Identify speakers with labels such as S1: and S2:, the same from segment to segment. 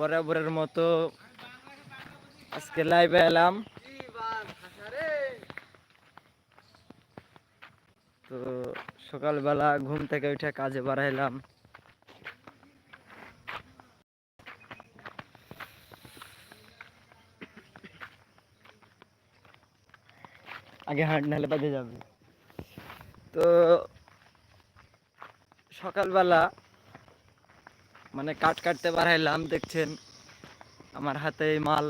S1: বরাবরের মতো আজকে লাইভে এলাম। তো সকালবেলা ঘুম থেকে উঠে কাজে বাড়াইলাম আগে হাঁট নাহলে বাজে যাবে। তো সকালবেলা মানে কাট কাটতে বাড়াইলাম, দেখছেন? আমার হাতে এই মাল।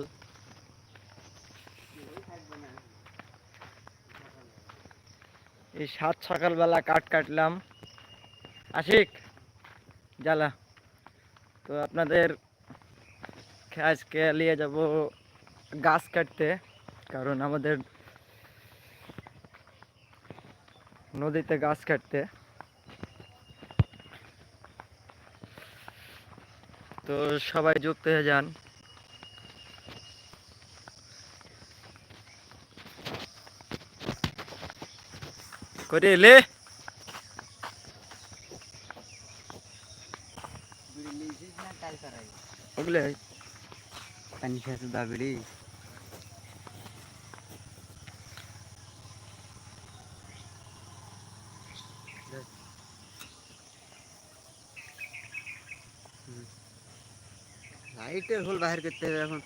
S1: এই সাত সকালবেলা কাট কাটলাম। আশিক, জ্বালা। তো আপনাদের আজকে নিয়ে যাব গাছ কাটতে, কারণ আমাদের নদীতে গাছ কাটতে। তো সবাই যুক্ত হয়ে যান। করে এলে ওগুলো।
S2: পানি খেয়েছে দাবিড়ি লাইটের হোল বাহির করতে হবে এখন।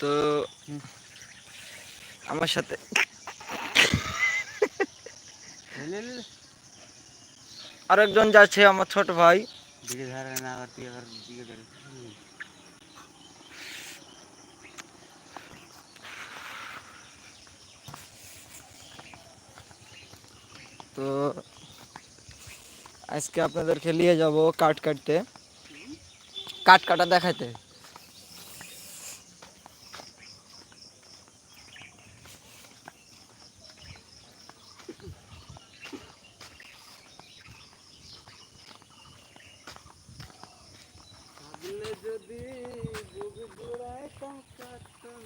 S1: তো আমার সাথে আরেকজন যাচ্ছে আমার ছোট ভাই।
S2: দিকে ধারে না আবার তুই আবার দিকে ধরে।
S1: তো আজকে আপনাদেরকে নিয়ে যাব কাট কাটতে। কাট কাটা দেখাইতে।
S2: যদি বুক জোড়ায় তাকাতাম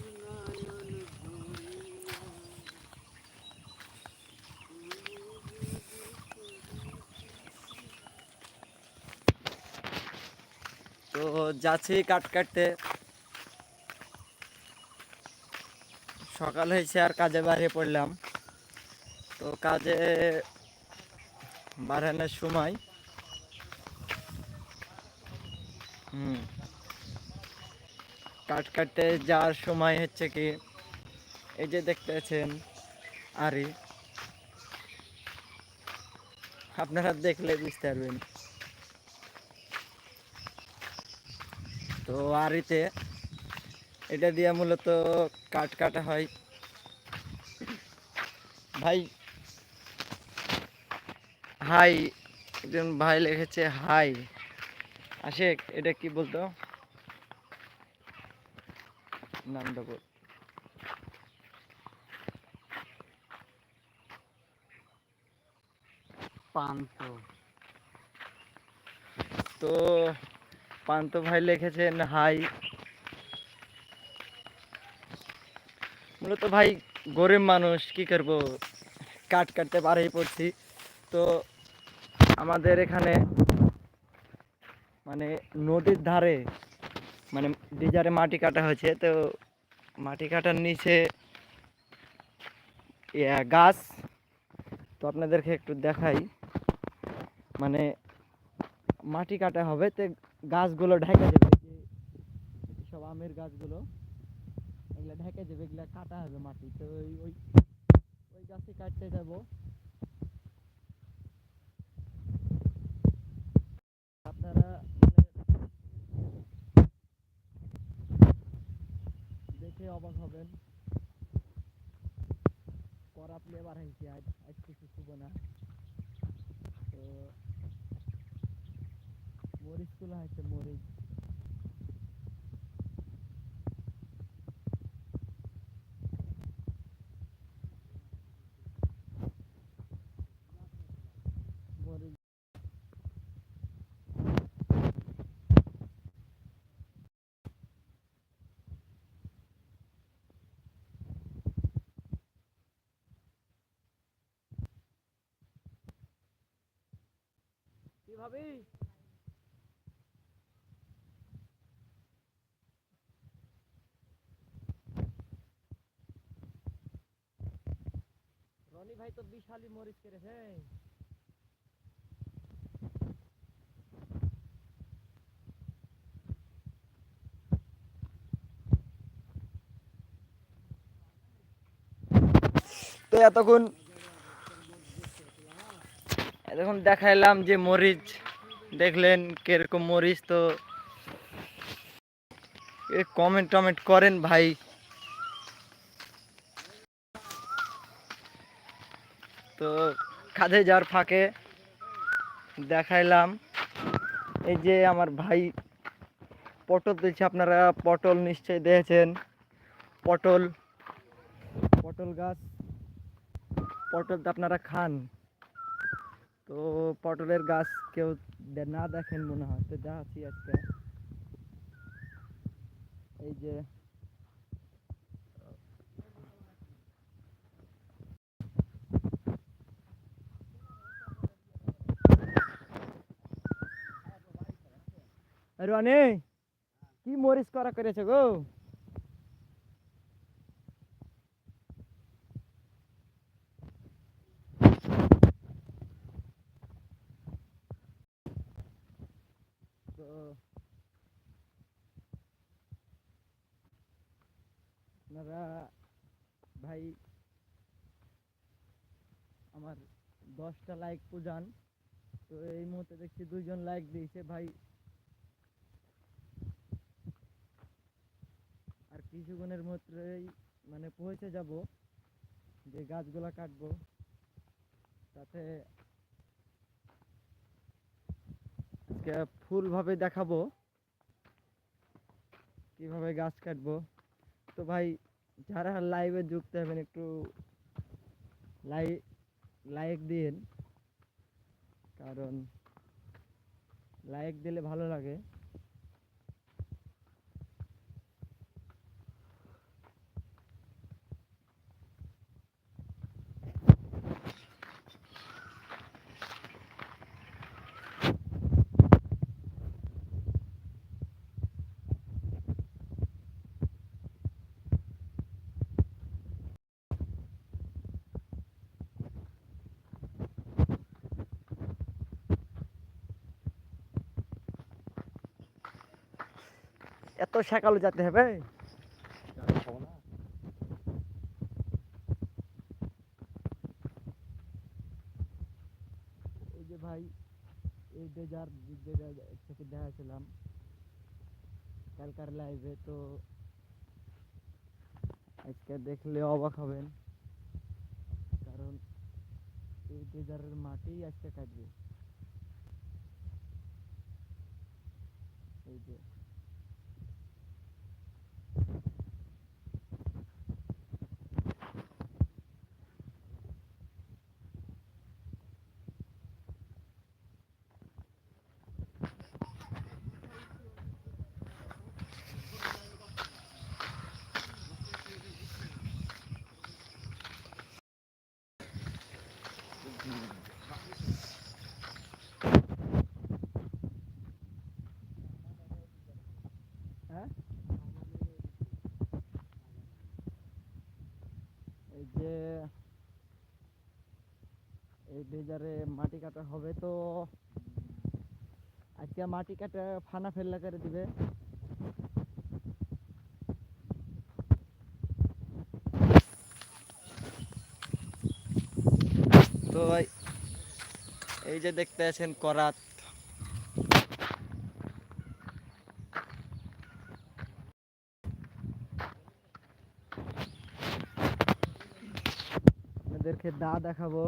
S1: তো যাচ্ছি কাট কাটতে। সকাল হয়েছে আর কাজে বাইরে পড়লাম। তো কাজে বাড়ানোর সময় হুম কাট কাটতে যাওয়ার সময় হচ্ছে কি, এই যে দেখতেছেন আরি, আপনারা দেখলে বুঝতে পারবেন। তো আরিতে এটা দিয়ে মূলত কাট কাটা হয়। ভাই হাই একজন ভাই লিখেছে হাই। আশেক এটা কি বলতো? নামটা বল।
S2: পান্ত।
S1: তো পান্ত ভাই লিখেছেন, হাই। মূলত ভাই গরিব মানুষ, কি করব? কাট কাটতে পারেই পড়ছি। তো আমাদের এখানে মানে নদীর ধারে মানে ডিজারে মাটি কাটা হয়েছে। তো মাটি কাটার নিচে গাছ। তো আপনাদেরকে একটু দেখাই। মানে মাটি কাটা হবে, তো গাছগুলো ঢেকে যে সব আমের গাছগুলো, এগুলো ঢেকে যাবে এগুলো কাটা হবে মাটি। তো ওই ওই ওই গাছে কাটতে যাব। আপনারা মানে দেখে অবাক হবেন। করাপ লেবার হয়েছে, আজ আজ কিছু না। তো মরিচ মরিচগুলো হয়েছে মরিচ ভাবি তো বিশালই মরিচ তো এতক্ষণ এতক্ষণ দেখাইলাম যে মরিচ, দেখলেন কীরকম মরিচ, তো কমেন্ট টমেন্ট করেন ভাই। তো কাঁধে যাওয়ার ফাঁকে দেখাইলাম। এই যে আমার ভাই পটল দিচ্ছে, আপনারা পটল নিশ্চয়ই দেখেছেন। পটল পটল গাছ, পটল আপনারা খান। তো পটলের গাছ কেউ না দেখেন মনে হয়, তো দেখাচ্ছি আজকে। এই যে রনে, কি মরিচ করা করেছে গো? আপনারা ভাই, আমার দশটা লাইক পূজান। তো এই মুহূর্তে দেখছি দুইজন লাইক দিয়েছে। ভাই কিছুক্ষণের মধ্যেই মানে পৌঁছে যাব, যে গাছগুলা কাটবো। তাতে ফুলভাবে দেখাবো, কীভাবে গাছ কাটবো। তো ভাই, যারা লাইভে যুক্ত হবেন, একটু লাইক লাইক দিন। কারণ লাইক দিলে ভালো লাগে। এত সকালে যেতে হবে? এই যে ভাই, এই ডেজার থেকে দেখাছিলাম কালকার লাইভে তো আজকে দেখলে অবাক হবেন। কারণ এই ডেজারের মাটি আজকে কাটবে। এই যে। হ্যাঁ? এই যে এই ডেজারে মাটি কাটা হবে তো আজকে মাটি কাটা ফানা ফেললা করে দিবে। তো এই যে দেখতে আছেন করাত। আপনাদেরকে দা দেখাবো।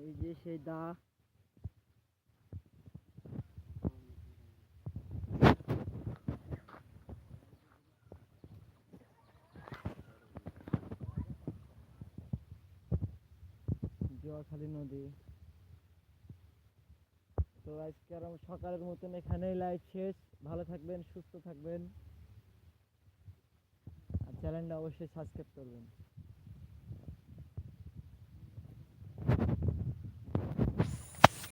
S1: এই যে সেই দা। জোয়াখালী নদী। তো আজকে আর সকালের মতন এখানেই লাইভ শেষ। ভালো থাকবেন, সুস্থ থাকবেন। আর চ্যানেলটা অবশ্যই সাবস্ক্রাইব করবেন।